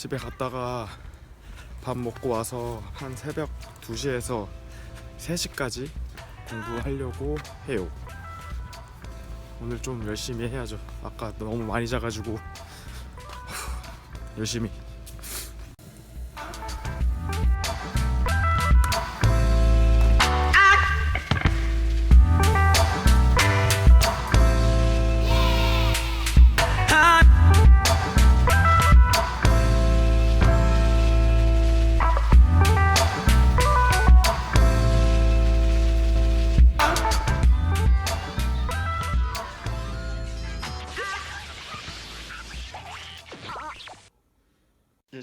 집에 갔다가 밥 먹고 와서 한 새벽 2시에서 3시까지 공부하려고 해요. 오늘 좀 열심히 해야죠. 아까 너무 많이 자가지고 열심히.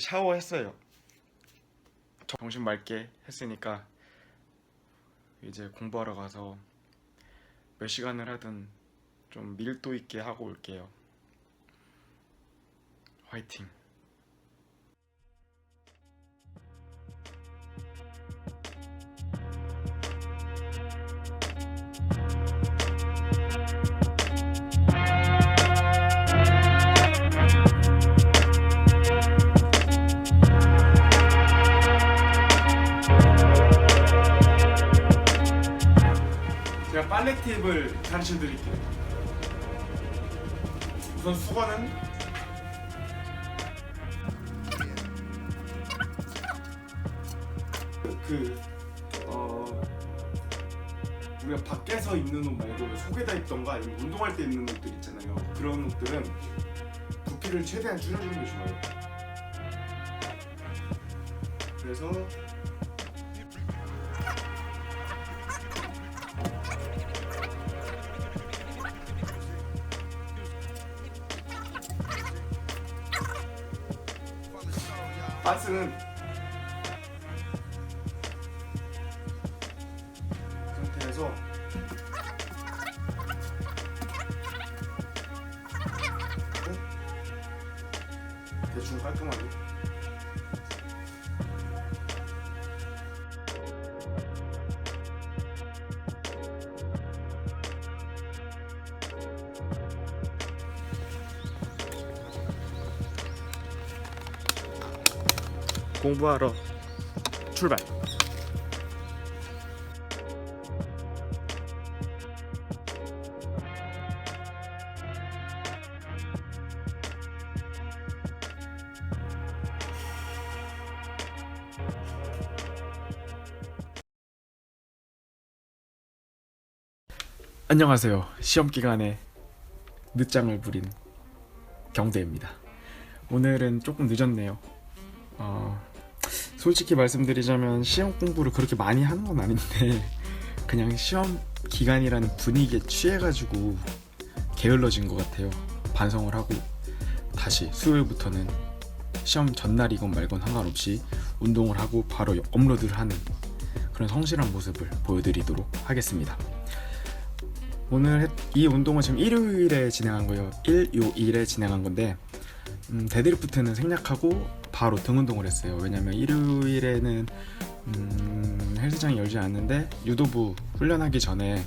샤워했어요. 정신 맑게 했으니까 이제 공부하러 가서 몇 시간을 하든 좀 밀도 있게 하고 올게요. 화이팅. 제가 빨래 팁을 가르쳐 드릴게요. 우선 수건은 그 어, 우리가 밖에서 입는 옷 말고 속에다 입던가 아니면 운동할 때 입는 옷들 있잖아요. 그런 옷들은 부피를 최대한 줄여주는 게 좋아요. 그래서 그 상태에서 대충 깔끔하게 공부하러 출발. 안녕하세요. 시험 기간에 늦장을 부린 경대입니다. 오늘은 조금 늦었네요. 어, 솔직히 말씀드리자면 시험 공부를 그렇게 많이 하는 건 아닌데 그냥 시험 기간이라는 분위기에 취해가지고 게을러진 것 같아요. 반성을 하고 다시 수요일부터는 시험 전날이건 말건 상관없이 운동을 하고 바로 업로드를 하는 그런 성실한 모습을 보여드리도록 하겠습니다. 오늘 했- 이 운동은 지금 일요일에 진행한 거예요. 일요일에 진행한 건데 음, 데드리프트는 생략하고 바로 등 운동을 했어요. 왜냐면 일요일에는 음, 헬스장이 열지 않는데 유도부 훈련하기 전에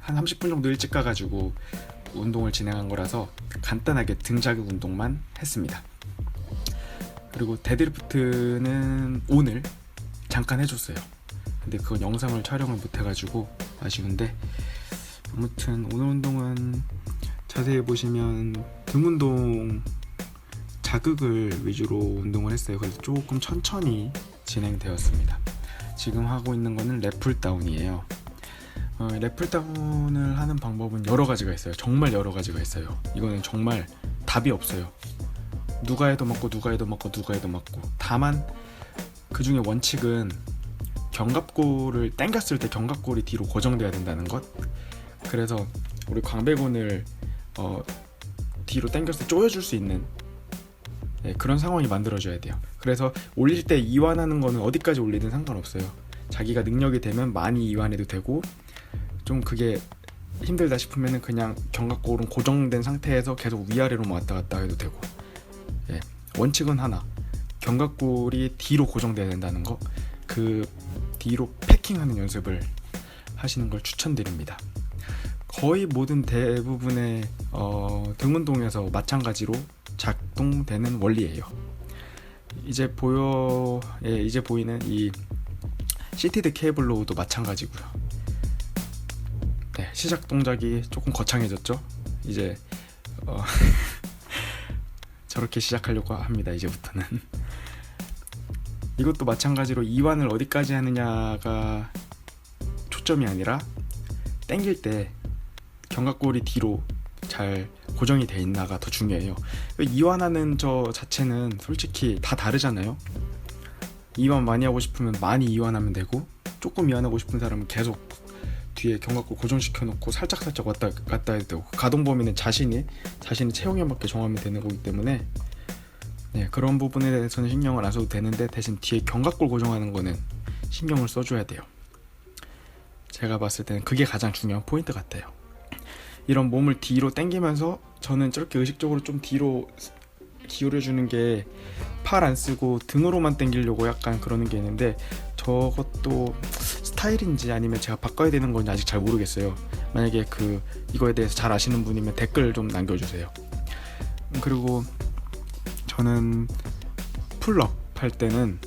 한 30분 정도 일찍 가가지고 운동을 진행한 거라서 간단하게 등 자극 운동만 했습니다. 그리고 데드리프트는 오늘 잠깐 해줬어요. 근데 그건 영상을 촬영을 못 해가지고 아쉬운데 아무튼 오늘 운동은 자세히 보시면 등 운동 자극을 위주로 운동을 했어요. 그래서 조금 천천히 진행되었습니다. 지금 하고 있는 거는 랩풀 다운이에요. 어, 랩풀 다운을 하는 방법은 여러 가지가 있어요. 정말 여러 가지가 있어요. 이거는 정말 답이 없어요. 누가 해도 맞고 누가 해도 맞고 누가 해도 맞고. 다만 그 중에 원칙은 견갑골을 당겼을 때 견갑골이 뒤로 고정돼야 된다는 것. 그래서 우리 광배근을 어, 뒤로 당겼을 때 조여줄 수 있는 네, 그런 상황이 만들어져야 돼요. 그래서 올릴 때 이완하는 거는 어디까지 올리든 상관없어요. 자기가 능력이 되면 많이 이완해도 되고 좀 그게 힘들다 싶으면은 그냥 견갑골은 고정된 상태에서 계속 위아래로 왔다 갔다 해도 되고 예, 원칙은 하나 견갑골이 뒤로 고정돼야 된다는 거 그 뒤로 패킹하는 연습을 하시는 걸 추천드립니다. 거의 모든 대부분의 어, 등 운동에서 마찬가지로 작동되는 원리예요. 이제 보여 예, 이제 보이는 이 시티드 케이블로도 마찬가지고요. 네, 시작 동작이 조금 거창해졌죠. 이제 어, 저렇게 시작하려고 합니다. 이제부터는 이것도 마찬가지로 이완을 어디까지 하느냐가 초점이 아니라 당길 때 견갑골이 뒤로 잘 고정이 돼 있나가 더 중요해요. 이완하는 저 자체는 솔직히 다 다르잖아요. 이완 많이 하고 싶으면 많이 이완하면 되고 조금 이완하고 싶은 사람은 계속 뒤에 견갑골 고정시켜 놓고 살짝 살짝 왔다 갔다 해도 되고 가동 범위는 자신이 자신의 체형에 맞게 정하면 되는 거기 때문에 네, 그런 부분에 대해서는 신경을 안 써도 되는데 대신 뒤에 견갑골 고정하는 거는 신경을 써줘야 돼요. 제가 봤을 때는 그게 가장 중요한 포인트 같아요. 이런 몸을 뒤로 당기면서 저는 저렇게 의식적으로 좀 뒤로 기울여 주는 게 팔 안 쓰고 등으로만 당기려고 약간 그러는 게 있는데 저것도 스타일인지 아니면 제가 바꿔야 되는 건지 아직 잘 모르겠어요. 만약에 그 이거에 대해서 잘 아시는 분이면 댓글 좀 남겨주세요. 음, 그리고 저는 풀업 할 때는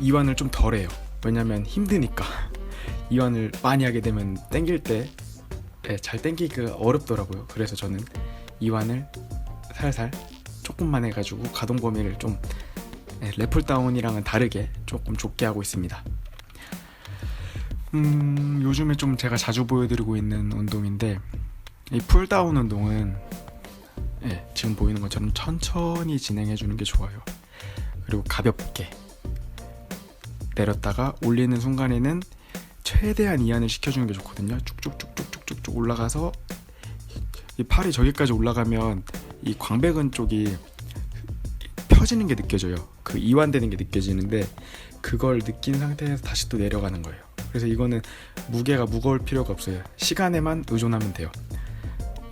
이완을 좀 덜해요. 왜냐면 힘드니까 이완을 많이 하게 되면 당길 때 네, 잘 당기기가 어렵더라고요. 그래서 저는 이완을 살살 조금만 해가지고 가동 범위를 좀 네, 래플 다운이랑은 다르게 조금 좁게 하고 있습니다. 음, 요즘에 좀 제가 자주 보여드리고 있는 운동인데 이 풀다운 운동은 예, 지금 보이는 것처럼 천천히 진행해 주는 게 좋아요. 그리고 가볍게 내렸다가 올리는 순간에는 최대한 이완을 시켜주는 게 좋거든요. 쭉쭉쭉 쭉쭉쭉 올라가서 이 팔이 저기까지 올라가면 이 광배근 쪽이 펴지는 게 느껴져요. 그 이완되는 게 느껴지는데 그걸 느낀 상태에서 다시 또 내려가는 거예요. 그래서 이거는 무게가 무거울 필요가 없어요. 시간에만 의존하면 돼요.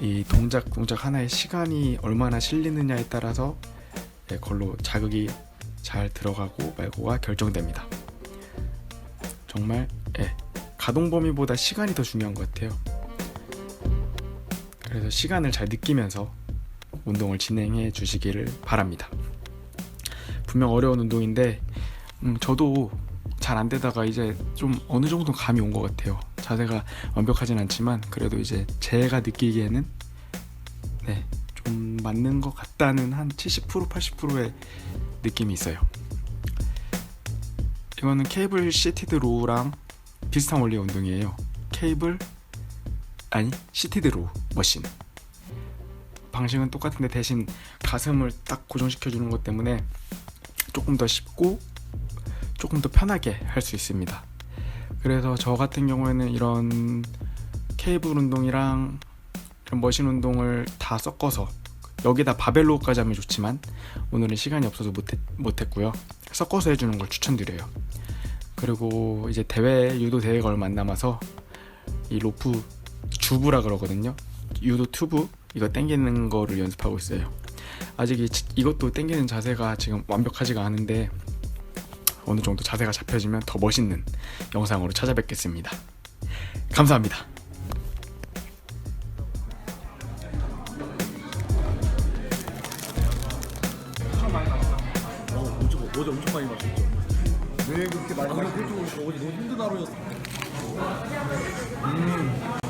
이 동작 동작 하나에 시간이 얼마나 실리느냐에 따라서 예, 걸로 자극이 잘 들어가고 말고가 결정됩니다. 정말 예, 가동 범위보다 시간이 더 중요한 것 같아요. 그래서 시간을 잘 느끼면서 운동을 진행해 주시기를 바랍니다. 분명 어려운 운동인데 음, 저도 잘 안 되다가 이제 좀 어느 정도 감이 온 것 같아요. 자세가 완벽하진 않지만 그래도 이제 제가 느끼기에는 네, 좀 맞는 것 같다는 한 70% 80%의 느낌이 있어요. 이거는 케이블 시티드 로우랑 비슷한 원리 운동이에요. 케이블 아니 시티드 로우 머신. 방식은 똑같은데 대신 가슴을 딱 고정시켜 주는 것 때문에 조금 더 쉽고 조금 더 편하게 할 수 있습니다. 그래서 저 같은 경우에는 이런 케이블 운동이랑 이런 머신 운동을 다 섞어서 여기다 바벨로까지 하면 좋지만 오늘은 시간이 없어서 못했, 못했고요. 섞어서 해주는 걸 추천드려요. 그리고 이제 대회 유도 대회가 얼마 안 남아서 이 로프 주부라 그러거든요. 유도 튜브 이거 당기는 거를 연습하고 있어요. 아직 이, 이것도 당기는 자세가 지금 완벽하지가 않은데 어느 정도 자세가 잡혀지면 더 멋있는 영상으로 찾아뵙겠습니다. 감사합니다. 어, 어제, 어제 엄청 많이 마셨죠? 왜 그렇게 많이 마셨죠? 어제 너무 힘든 하루였어. ¿Y